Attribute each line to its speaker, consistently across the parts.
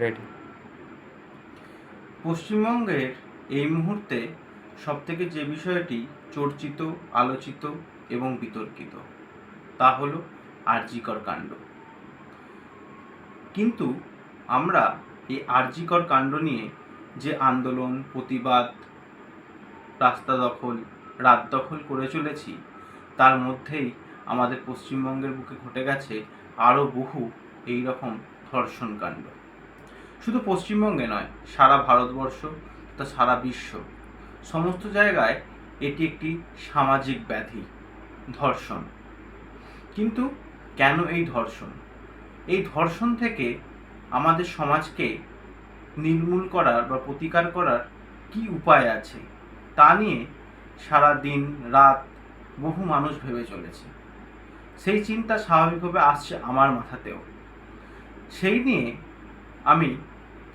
Speaker 1: Ready
Speaker 2: পশ্চিমবঙ্গের এই মুহূর্তে সবথেকে যে বিষয়টি চর্চিত, আলোচিত এবং বিতর্কিত, তা হলো আরজিকর কাণ্ড। কিন্তু আমরা এই আরজিকর কাণ্ড নিয়ে যে আন্দোলন, প্রতিবাদ, রাস্তা দখল, রাত দখল করে চলেছি, তার মধ্যেই আমাদের পশ্চিমবঙ্গের বুকে ঘটে গেছে আরও বহু এই রকম ধর্ষণ কাণ্ড। শুধু পশ্চিমবঙ্গে নয়, সারা ভারতবর্ষ তা সারা বিশ্ব। সমস্ত জায়গায় এটি একটি সামাজিক ব্যাধি, ধর্ষণ। কিন্তু কেন এই ধর্ষণ? এই ধর্ষণ থেকে আমাদের সমাজকে নির্মূল করার বা প্রতিকার করার কি উপায় আছে, তা নিয়ে সারা দিন, রাত বহু মানুষ ভেবে চলেছে। সেই চিন্তা স্বাভাবিকভাবে আসছে আমার মাথাতেও। সেই নিয়ে আমি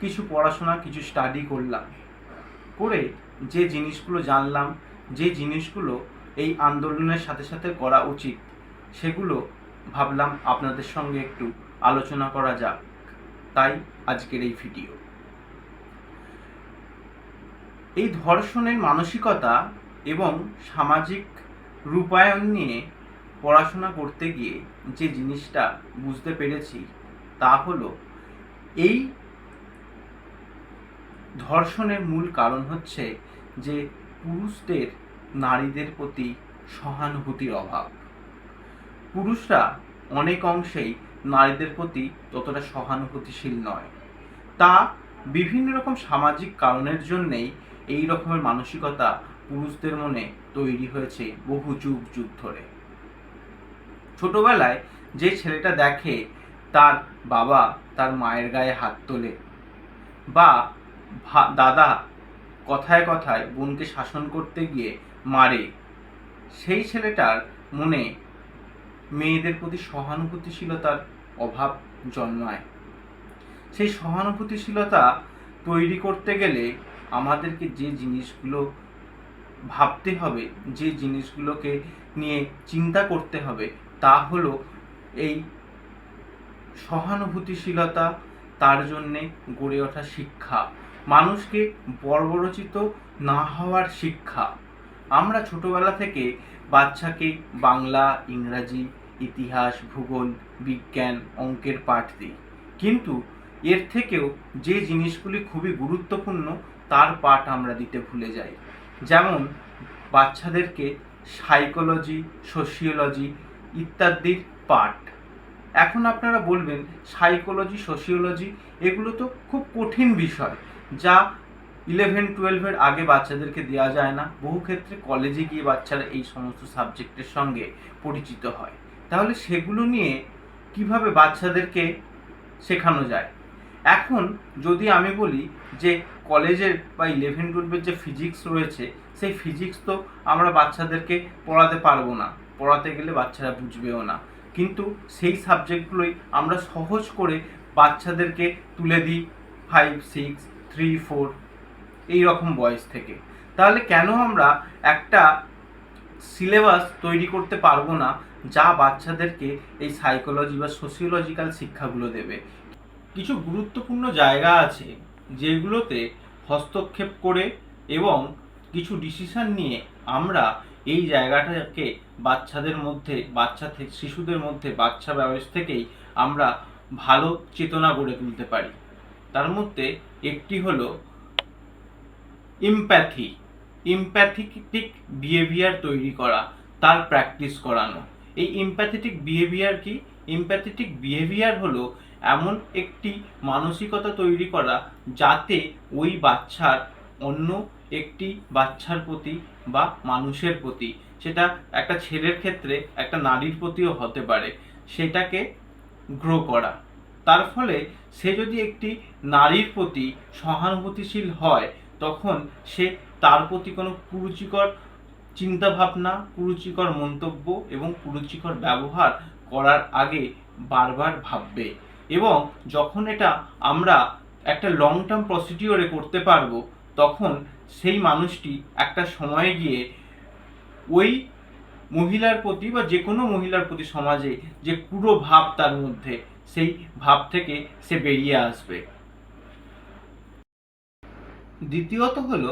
Speaker 2: কিছু পড়াশোনা, কিছু স্টাডি করলাম। করে যে জিনিসগুলো জানলাম, যে জিনিসগুলো এই আন্দোলনের সাথে সাথে করা উচিত, সেগুলো ভাবলাম আপনাদের সঙ্গে একটু আলোচনা করা যাক। তাই আজকের এই ভিডিও এই ধর্ষণের মানসিকতা এবং সামাজিক রূপায়ণ নিয়ে পড়াশোনা করতে গিয়ে যে জিনিসটা বুঝতে পেরেছি, তা হলো এই ধর্ষণের মূল কারণ হচ্ছে যে পুরুষদের নারীদের প্রতি সহানুভূতির অভাব। পুরুষরা অনেক অংশেই নারীদের প্রতি ততটা সহানুভূতিশীল নয়। তা বিভিন্ন রকম সামাজিক কারণের জন্যেই এই রকমের মানসিকতা পুরুষদের মনে তৈরি হয়েছে বহু যুগ যুগ ধরে। ছোটবেলায় যে ছেলেটা দেখে তার বাবা তার মায়ের গায়ে হাত তোলে বা দাদা কথায় কথায় বোনকে শাসন করতে গিয়ে মারে। সেই ছেলেটার মনে মেয়েদের প্রতি সহানুভূতিশীলতার অভাব জন্মায়। সেই সহানুভূতিশীলতা তৈরি করতে গেলে আমাদেরকে যে জিনিসগুলো ভাবতে হবে, যে জিনিসগুলোকে নিয়ে চিন্তা করতে হবে, তা হলো এই সহানুভূতিশীলতা, তার জন্যে গড়ে ওঠা শিক্ষা। মানুষকে বর্বরচিত না হওয়ার শিক্ষা। আমরা ছোটবেলা থেকে বাচ্চাকে বাংলা, ইংরাজি, ইতিহাস, ভূগোল, বিজ্ঞান অঙ্কের পাঠ দিই। কিন্তু এর থেকেও যে জিনিসগুলি খুবই গুরুত্বপূর্ণ, তার পাঠ আমরা দিতে ভুলে যাই। যেমন বাচ্চাদেরকে সাইকোলজি, সোশিওলজি ইত্যাদির পাঠ। এখন আপনারা বলবেন, সাইকোলজি, সোশিওলজি, এগুলো তো খুব কঠিন বিষয়। যা ইলেভেন টুয়েলভের আগে বাচ্চাদেরকে দেওয়া যায় না। বহু ক্ষেত্রে কলেজে গিয়ে বাচ্চারা এই সমস্ত সাবজেক্টের সঙ্গে পরিচিত হয়। তাহলে সেগুলো নিয়ে কীভাবে বাচ্চাদেরকে শেখানো যায়? এখন যদি আমি বলি যে কলেজের বা ইলেভেন টুয়েলভের যে ফিজিক্স রয়েছে, সেই ফিজিক্স তো আমরা বাচ্চাদেরকে পড়াতে পারব না। পড়াতে গেলে বাচ্চারা বুঝবেও না। কিন্তু সেই সাবজেক্টগুলোই আমরা সহজ করে বাচ্চাদেরকে তুলে দিই ফাইভ সিক্স থ্রি ফোর এই রকম বয়স থেকে। তাহলে কেন আমরা একটা সিলেবাস তৈরি করতে পারব না যা বাচ্চাদেরকে এই সাইকোলজি বা সোশিওলজিক্যাল শিক্ষাগুলো দেবে? কিছু গুরুত্বপূর্ণ জায়গা আছে যেগুলোতে হস্তক্ষেপ করে এবং কিছু ডিসিশন নিয়ে আমরা এই জায়গাটাকে বাচ্চাদের মধ্যে, বাচ্চা থেকে শিশুদের মধ্যে, বাচ্চা বয়স থেকেই আমরা ভালো চেতনা গড়ে তুলতে পারি। তার মধ্যে একটি হলো ইমপ্যাথি ইমপ্যাথেটিক বিহেভিয়ার তৈরি করা, তার প্র্যাকটিস করানো। এই ইমপ্যাথেটিক বিহেভিয়ার কি? ইমপ্যাথেটিক বিহেভিয়ার হলো এমন একটি মানসিকতা তৈরি করা যাতে ওই বাচ্চার অন্য একটি বাচ্চার প্রতি বা মানুষের প্রতি, সেটা একটা ছেলের ক্ষেত্রে একটা নারীর প্রতিও হতে পারে, সেটাকে গ্রো করা। তার ফলে সে যদি একটি নারীর প্রতি সহানুভূতিশীল হয়, তখন সে তার প্রতি কোনো কুরুচিকর চিন্তাভাবনা, কুরুচিকর মন্তব্য এবং কুরুচিকর ব্যবহার করার আগে বারবার ভাববে এবং যখন এটা আমরা একটা লং টার্ম প্রসিডিওরে করতে পারব, তখন সেই মানুষটি একটা সময়ে গিয়ে ওই মহিলার প্রতি বা যে কোনো মহিলার প্রতি সমাজে যে পুরো ভাব তার মধ্যে সেই ভাব থেকে সে বেরিয়ে আসবে। দ্বিতীয়ত হল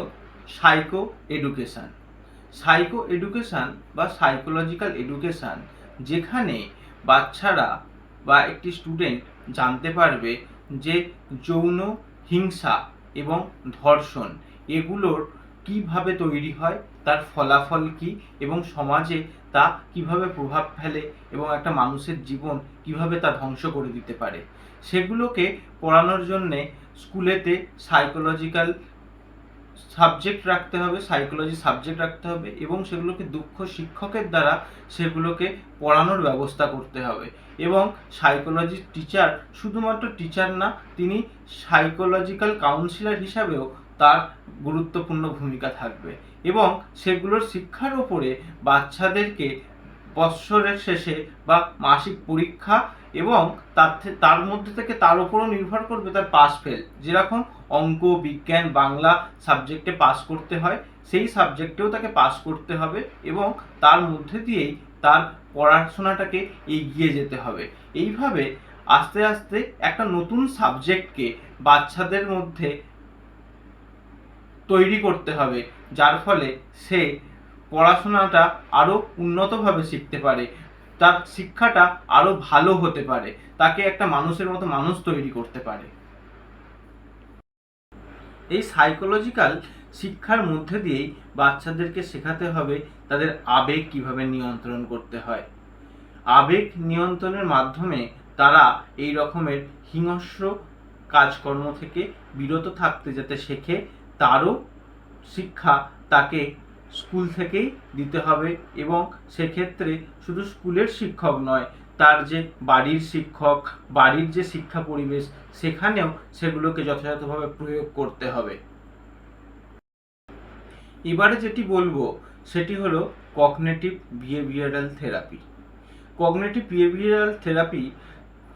Speaker 2: সাইকো এডুকেশান সাইকো এডুকেশান বা সাইকোলজিক্যাল এডুকেশান যেখানে বাচ্চারা বা একটি স্টুডেন্ট জানতে পারবে যে যৌন হিংসা এবং ধর্ষণ এগুলোর কীভাবে তৈরি হয়, তার ফলাফল কি এবং সমাজে তা কীভাবে প্রভাব ফেলে এবং একটা মানুষের জীবন কীভাবে তা ধ্বংস করে দিতে পারে? সেগুলোকে পড়ানোর জন্যে স্কুলেতে সাইকোলজিক্যাল সাবজেক্ট রাখতে হবে সাইকোলজি সাবজেক্ট রাখতে হবে এবং সেগুলোকে দক্ষ শিক্ষকের দ্বারা সেগুলোকে পড়ানোর ব্যবস্থা করতে হবে। এবং সাইকোলজি টিচার শুধুমাত্র টিচার না, তিনি সাইকোলজিক্যাল কাউন্সিলর হিসাবেও তার গুরুত্বপূর্ণ ভূমিকা থাকবে। এবং সেগুলোর শিক্ষার ওপরে বাচ্চাদেরকে বৎসরের শেষে বা মাসিক পরীক্ষা এবং তার তার মধ্যে থেকে তার উপরও নির্ভর করবে তার পাস ফেল যেরকম অঙ্ক, বিজ্ঞান, বাংলা সাবজেক্টে পাস করতে হয়, সেই সাবজেক্টেও তাকে পাস করতে হবে এবং তার মধ্যে দিয়েই তার পড়াশোনাটাকে এগিয়ে যেতে হবে। এইভাবে আস্তে আস্তে একটা নতুন সাবজেক্টকে বাচ্চাদের মধ্যে তৈরি করতে হবে, যার ফলে সে পড়াশোনাটা আরও উন্নতভাবে শিখতে পারে। তার শিক্ষাটা আরও ভালো হতে পারে। তাকে একটা মানুষের মতো মানুষ তৈরি করতে পারে। এই সাইকোলজিক্যাল শিক্ষার মধ্যে দিয়েই বাচ্চাদেরকে শেখাতে হবে তাদের আবেগ কীভাবে নিয়ন্ত্রণ করতে হয়। আবেগ নিয়ন্ত্রণের মাধ্যমে তারা এই রকমের হিংস্র কাজকর্ম থেকে বিরত থাকতে যাতে শেখে তারও শিক্ষা তাকে স্কুল থেকেই দিতে হবে এবং সেক্ষেত্রে শুধু স্কুলের শিক্ষক নয়, তার যে বাড়ির শিক্ষক, বাড়ির যে শিক্ষা পরিবেশ, সেখানেও সেগুলোকে যথাযথভাবে প্রয়োগ করতে হবে। এবারে যেটি বলব, সেটি হলো cognitive behavioural therapy cognitive behavioural therapy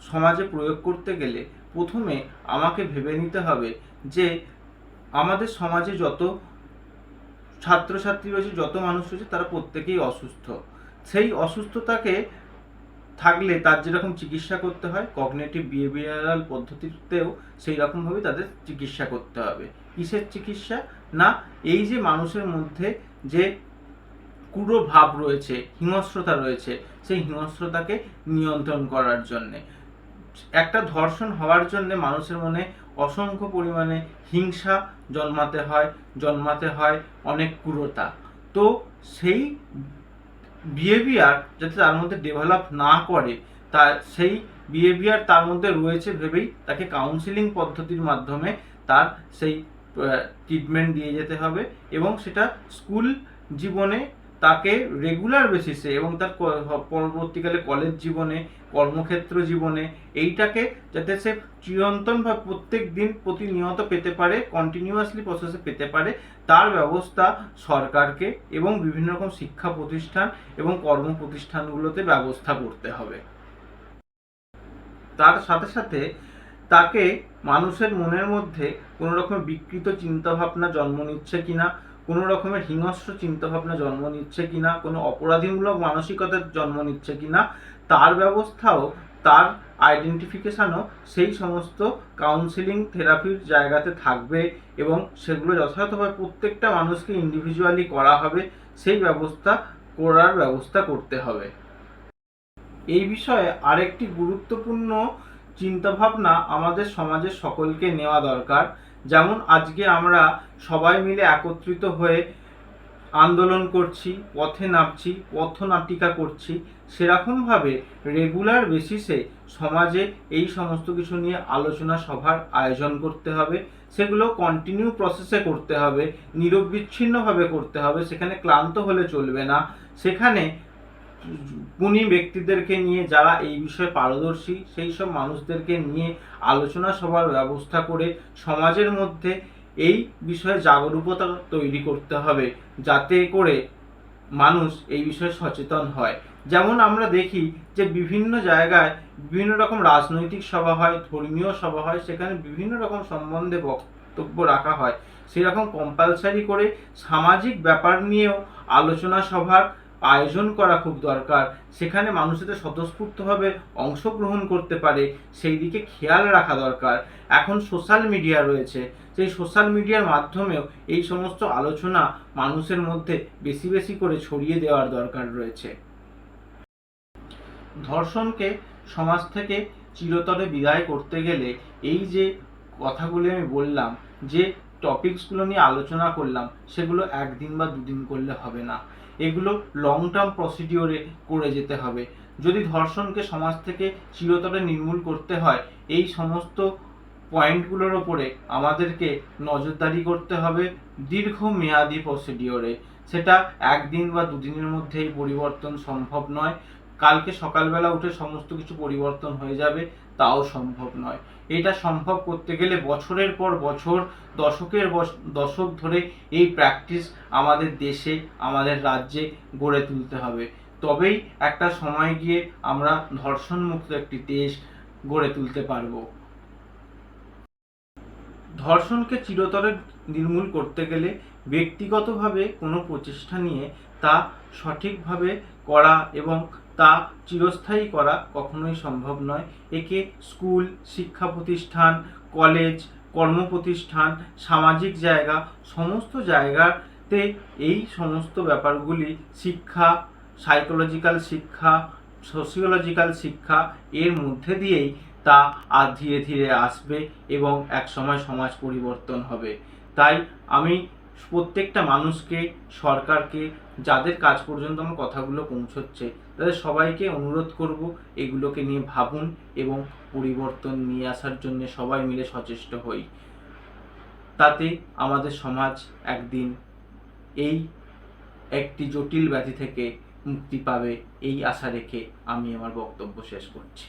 Speaker 2: সমাজে প্রয়োগ করতে গেলে প্রথমে আমাকে ভেবে নিতে হবে যে আমাদের সমাজে যত ছাত্রছাত্রী রয়েছে, যত মানুষ রয়েছে, তারা প্রত্যেকেই অসুস্থ। সেই অসুস্থতাকে থাকলে তার যেরকম চিকিৎসা করতে হয় কগনেটিভ বিহেভিয়ারাল পদ্ধতিতেও সেই রকমভাবেই তাদের চিকিৎসা করতে হবে। কিসের চিকিৎসা? না, এই যে মানুষের মধ্যে যে কুড়ো ভাব রয়েছে, হিংস্রতা রয়েছে, সেই হিংস্রতাকে নিয়ন্ত্রণ করার জন্যে। একটা ধর্ষণ হওয়ার জন্যে মানুষের মনে অসংখ্য পরিমাণে হিংসা জন্মাতে হয় জন্মাতে হয় অনেক ক্রুরতা। তো সেই বিহেভিয়ার যাতে তার মধ্যে ডেভেলপ না করে, তা সেই বিহেভিয়ার তার মধ্যে রয়েছে ভেবেই তাকে কাউন্সিলিং পদ্ধতির মাধ্যমে তার সেই ট্রিটমেন্ট দিয়ে যেতে হবে এবং সেটা স্কুল জীবনে তাকে রেগুলার বেসিসে এবং তার পরবর্তীকালে কলেজ জীবনে, কর্মক্ষেত্র জীবনে এইটাকে যাতে সে চিরন্তন বা প্রত্যেক দিন প্রতিনিয়ত পেতে পারে কন্টিনিউয়াসলি প্রসেসে পেতে পারে, তার ব্যবস্থা সরকারকে এবং বিভিন্ন রকম শিক্ষা প্রতিষ্ঠান এবং কর্ম প্রতিষ্ঠানগুলোতে ব্যবস্থা করতে হবে। তার সাথে সাথে তাকে মানুষের মনের মধ্যে কোনো রকমের বিকৃত চিন্তাভাবনা জন্ম নিচ্ছে কিনা কোনো রকমের হিংস্র চিন্তাভাবনা জন্ম নিচ্ছে কিনা, কোনো অপরাধীমূলক মানসিকতার জন্ম নিচ্ছে কিনা, তার ব্যবস্থাও, তার আইডেন্টিফিকেশানও সেই সমস্ত কাউন্সিলিং থেরাপির জায়গাতে থাকবে এবং সেগুলো যথাযথভাবে প্রত্যেকটা মানুষকে ইন্ডিভিজুয়ালি করা হবে, সেই ব্যবস্থা করার ব্যবস্থা করতে হবে। এই বিষয়ে আরেকটি গুরুত্বপূর্ণ চিন্তাভাবনা আমাদের সমাজের সকলকে নেওয়া দরকার। যেমন আজকে আমরা সবাই মিলে একত্রিত হয়ে আন্দোলন করছি, পথে নামছি পথনাটিকা করছি, সেরকমভাবে রেগুলার বেসিসে সমাজে এই সমস্ত কিছু নিয়ে আলোচনা সভার আয়োজন করতে হবে। সেগুলো কন্টিনিউ প্রসেসে করতে হবে, নিরবিচ্ছিন্নভাবে করতে হবে। সেখানে ক্লান্ত হলে চলবে না। সেখানে গুণী ব্যক্তিদেরকে নিয়ে যারা এই বিষয়ে পারদর্শী, সেই সব মানুষদেরকে নিয়ে আলোচনা সভার ব্যবস্থা করে সমাজের মধ্যে এই বিষয়ে জাগরূকতা তৈরি করতে হবে যাতে করে মানুষ এই বিষয়ে সচেতন হয়। যেমন আমরা দেখি যে বিভিন্ন জায়গায় বিভিন্ন রকম রাজনৈতিক সভা হয়, ধর্মীয় সভা হয়, সেখানে বিভিন্ন রকম সম্বন্ধে বক্তব্য রাখা হয়। সেরকম কম্পালসারি করে সামাজিক ব্যাপার নিয়েও আলোচনা সভার আয়োজন করা খুব দরকার। সেখানে মানুষ যাতে স্বতঃস্ফূর্তভাবে অংশগ্রহণ করতে পারে, সেই দিকে খেয়াল রাখা দরকার। এখন সোশ্যাল মিডিয়া রয়েছে, সেই সোশ্যাল মিডিয়ার মাধ্যমেও এই সমস্ত আলোচনা মানুষের মধ্যে বেশি বেশি করে ছড়িয়ে দেওয়ার দরকার রয়েছে। ধর্ষণকে সমাজ থেকে চিরতরে বিদায় করতে গেলে এই যে কথাগুলি আমি বললাম, যে টপিকসগুলো নিয়ে আলোচনা করলাম, সেগুলো একদিন বা দুদিন করলে হবে না। এগুলো লং টার্ম প্রসিডিওরে করে যেতে হবে। যদি ধর্ষণকে সমাজ থেকে চিরতরে নির্মূল করতে হয়, এই সমস্ত পয়েন্টগুলোর ওপরে আমাদেরকে নজরদারি করতে হবে দীর্ঘ মেয়াদি প্রসিডিওরে সেটা একদিন বা দুদিনের মধ্যেই পরিবর্তন সম্ভব নয়। কালকে সকালবেলা উঠে সমস্ত কিছু পরিবর্তন হয়ে যাবে। তাও সম্ভব নয়। এটা সম্ভব করতে গেলে বছরের পর বছর, দশকের দশক ধরে এই প্র্যাকটিস আমাদের দেশে, আমাদের রাজ্যে গড়ে তুলতে হবে। তবেই একটা সময় গিয়ে আমরা ধর্ষণ মুক্ত একটি দেশ গড়ে তুলতে পারব। ধর্ষণকে চিরতরে নির্মূল করতে গেলে ব্যক্তিগতভাবে কোনো প্রচেষ্টা নিয়ে তা সঠিকভাবে করা এবং তা চিরস্থায়ী করা কখনোই সম্ভব নয়। একে স্কুল, শিক্ষা প্রতিষ্ঠান, কলেজ, কর্মপ্রতিষ্ঠান, সামাজিক জায়গা, সমস্ত জায়গাতে এই সমস্ত ব্যাপারগুলি শিক্ষা সাইকোলজিক্যাল শিক্ষা সোশিওলজিক্যাল শিক্ষা এর মধ্যে দিয়েই তা আর ধীরে ধীরে আসবে এবং এক সময় সমাজ পরিবর্তন হবে। তাই আমি প্রত্যেকটা মানুষকে, সরকারকে, যাদের কাজ পর্যন্ত আমার কথাগুলো পৌঁছচ্ছে, তাদের সবাইকে অনুরোধ করব এগুলোকে নিয়ে ভাবুন এবং পরিবর্তন নিয়ে আসার জন্য সবাই মিলে সচেষ্ট হই। তাতে আমাদের সমাজ একদিন এই একটি জটিল ব্যাধি থেকে মুক্তি পাবে, এই আশা রেখে আমি আমার বক্তব্য শেষ করছি।